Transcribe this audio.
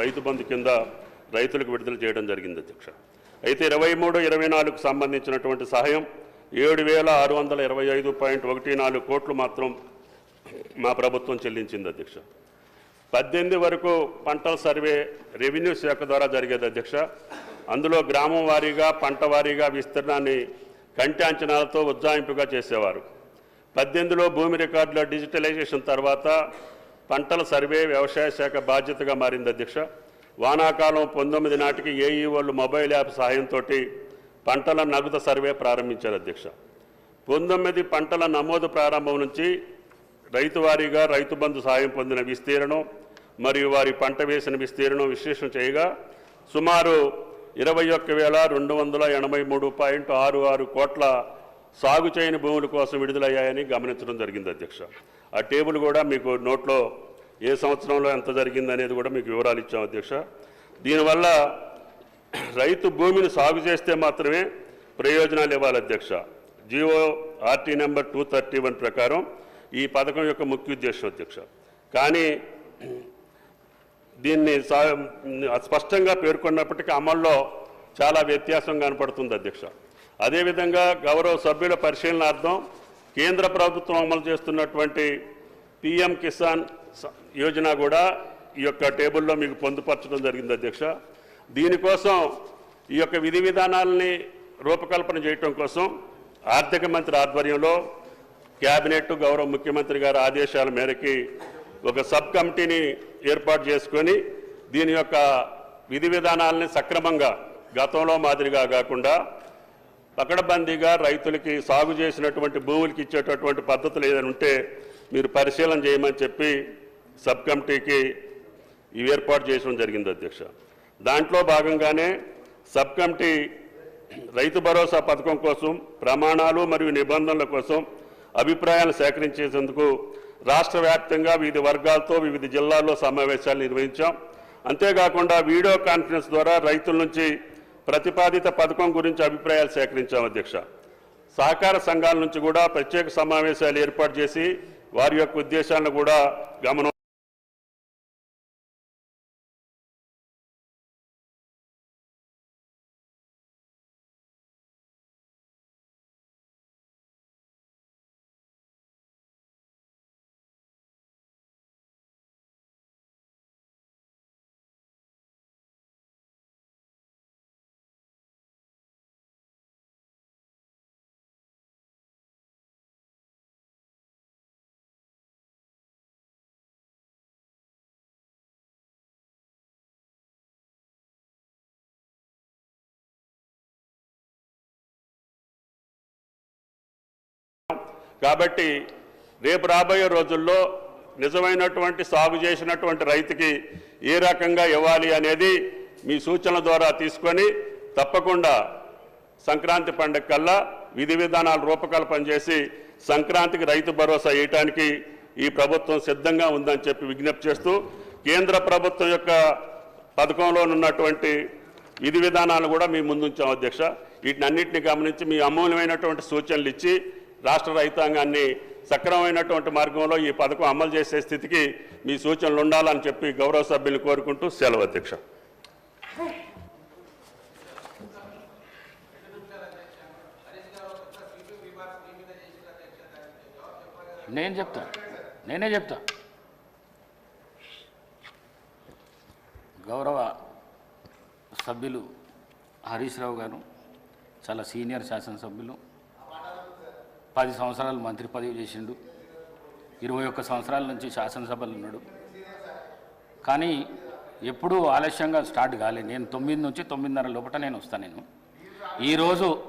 రైతు బంధు కింద రైతులకు విడుదల చేయడం జరిగింది అధ్యక్ష. అయితే ఇరవై మూడు ఇరవై నాలుగుకు సంబంధించినటువంటి సహాయం ఏడు వేల ఆరు వందల ఇరవై ఐదు పాయింట్ ఒకటి నాలుగు కోట్లు మాత్రం మా ప్రభుత్వం చెల్లించింది అధ్యక్ష. పద్దెనిమిది వరకు పంటల సర్వే రెవెన్యూ శాఖ ద్వారా జరిగేది అధ్యక్ష. అందులో గ్రామం వారీగా పంట వారీగా విస్తీర్ణాన్ని కంటి అంచనాలతో ఉజ్జాయింపుగా చేసేవారు. పద్దెనిమిదిలో భూమి రికార్డుల డిజిటలైజేషన్ తర్వాత పంటల సర్వే వ్యవసాయ శాఖ బాధ్యతగా మారింది అధ్యక్ష. వానాకాలం పంతొమ్మిది నాటికి ఏఈఓలు మొబైల్ యాప్ సహాయంతో పంటల నగదు సర్వే ప్రారంభించారు అధ్యక్ష. పంతొమ్మిది పంటల నమోదు ప్రారంభం నుంచి రైతు వారీగా రైతు బంధు సాయం పొందిన విస్తీర్ణం మరియు వారి పంట వేసిన విస్తీర్ణం విశ్లేషణ చేయగా సుమారు ఇరవై ఒక్క వేల రెండు వందల ఎనభై మూడు పాయింట్ ఆరు ఆరు కోట్ల సాగు చేయని భూముల కోసం విడుదలయ్యాయని గమనించడం జరిగింది అధ్యక్ష. ఆ టేబుల్ కూడా మీకు నోట్లో ఏ సంవత్సరంలో ఎంత జరిగింది అనేది కూడా మీకు వివరాలు ఇచ్చాం అధ్యక్ష. దీనివల్ల రైతు భూమిని సాగు చేస్తే మాత్రమే ప్రయోజనాలు ఇవ్వాలి అధ్యక్ష. GO RT number two thirty one ప్రకారం ఈ పథకం యొక్క ముఖ్య ఉద్దేశం అధ్యక్ష. కానీ దీన్ని సా- స్పష్టంగా పేర్కొన్నప్పటికీ అమల్లో చాలా వ్యత్యాసం కనపడుతుంది అధ్యక్ష. అదేవిధంగా గౌరవ సభ్యుల పరిశీలనార్థం కేంద్ర ప్రభుత్వం అమలు చేస్తున్నటువంటి పిఎం కిసాన్ యోజన కూడా ఈ యొక్క టేబుల్లో మీకు పొందుపరచడం జరిగింది అధ్యక్ష. దీనికోసం ఈ యొక్క విధి విధానాలని రూపకల్పన చేయటం కోసం ఆర్థిక మంత్రి ఆధ్వర్యంలో కేబినెట్ గౌరవ ముఖ్యమంత్రి గారి ఆదేశాల మేరకి ఒక సబ్ కమిటీని ఏర్పాటు చేసుకొని దీని యొక్క విధి విధానాలని సక్రమంగా గతంలో మాదిరిగా కాకుండా పకడబందీగా రైతులకి సాగు చేసినటువంటి భూములకి ఇచ్చేటటువంటి పద్ధతులు ఏదైనా ఉంటే మీరు పరిశీలన చేయమని చెప్పి సబ్ కమిటీకి ఇవి ఏర్పాటు చేయడం జరిగింది అధ్యక్ష. దాంట్లో భాగంగానే సబ్ కమిటీ రైతు భరోసా పథకం కోసం ప్రమాణాలు మరియు నిబంధనల కోసం అభిప్రాయాలు సేకరించేందుకు రాష్ట్ర వ్యాప్తంగా వివిధ వర్గాలతో వివిధ జిల్లాల్లో సమావేశాలు నిర్వహించాం. అంతేకాకుండా వీడియో కాన్ఫరెన్స్ ద్వారా రైతుల నుంచి ప్రతిపాదిత పథకం గురించి అభిప్రాయాలు సేకరించాం అధ్యక్ష. సహకార సంఘాల నుంచి కూడా ప్రత్యేక సమావేశాలు ఏర్పాటు చేసి వారి యొక్క ఉద్దేశాలను కూడా గమనం కాబట్టి రేపు రాబోయే రోజుల్లో నిజమైనటువంటి సాగు చేసినటువంటి రైతుకి ఏ రకంగా ఇవ్వాలి అనేది మీ సూచనల ద్వారా తీసుకొని తప్పకుండా సంక్రాంతి పండుగ కల్లా విధి విధానాలు రూపకల్పన చేసి సంక్రాంతికి రైతు భరోసా వేయటానికి ఈ ప్రభుత్వం సిద్ధంగా ఉందని చెప్పి విజ్ఞప్తి చేస్తూ కేంద్ర ప్రభుత్వం యొక్క పథకంలో ఉన్నటువంటి విధి విధానాలు కూడా మీ ముందుంచాం అధ్యక్ష. వీటిని అన్నింటినీ గమనించి మీ అమూల్యమైనటువంటి సూచనలు ఇచ్చి రాష్ట్ర రైతాంగాన్ని సక్రమమైనటువంటి మార్గంలో ఈ పథకం అమలు చేసే స్థితికి మీ సూచనలు ఉండాలని చెప్పి గౌరవ సభ్యులు కోరుకుంటూ సెలవు అధ్యక్ష. నేను చెప్తా. నేనే చెప్తా. గౌరవ సభ్యులు హరీష్ రావు గారు చాలా సీనియర్ శాసనసభ్యులు పది సంవత్సరాలు మంత్రి పదవి చేసిండు. ఇరవై ఒక్క సంవత్సరాల నుంచి శాసనసభలు ఉన్నాడు. కానీ ఎప్పుడూ ఆలస్యంగా స్టార్ట్ కాలేదు నేను తొమ్మిది నుంచి తొమ్మిదిన్నర లోపల నేను వస్తాను నేను. ఈరోజు